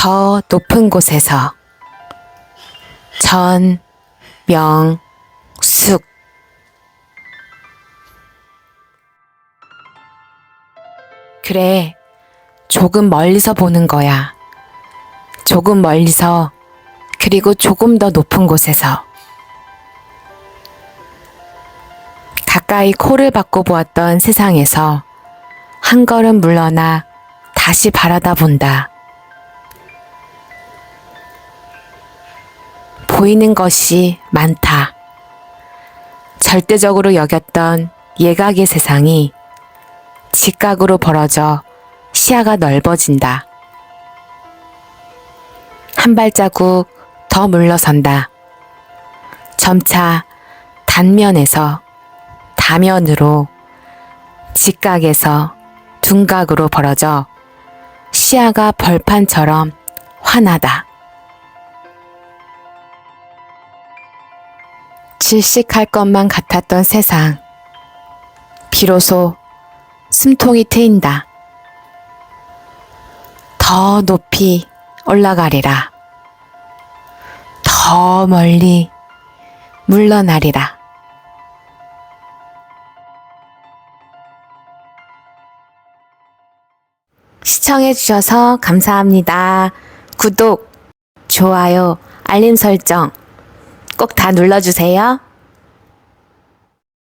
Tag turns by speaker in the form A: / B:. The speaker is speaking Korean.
A: 더 높은 곳에서 전, 명, 숙 그래, 조금 멀리서 보는 거야. 조금 멀리서, 그리고 조금 더 높은 곳에서. 가까이 코를 박고 보았던 세상에서 한 걸음 물러나 다시 바라다 본다. 보이는 것이 많다. 절대적으로 여겼던 예각의 세상이 직각으로 벌어져 시야가 넓어진다. 한 발자국 더 물러선다. 점차 단면에서 다면으로 직각에서 둔각으로 벌어져 시야가 벌판처럼 환하다. 질식할 것만 같았던 세상. 비로소 숨통이 트인다. 더 높이 올라가리라. 더 멀리 물러나리라. 시청해주셔서 감사합니다. 구독, 좋아요, 알림 설정 꼭 다 눌러주세요.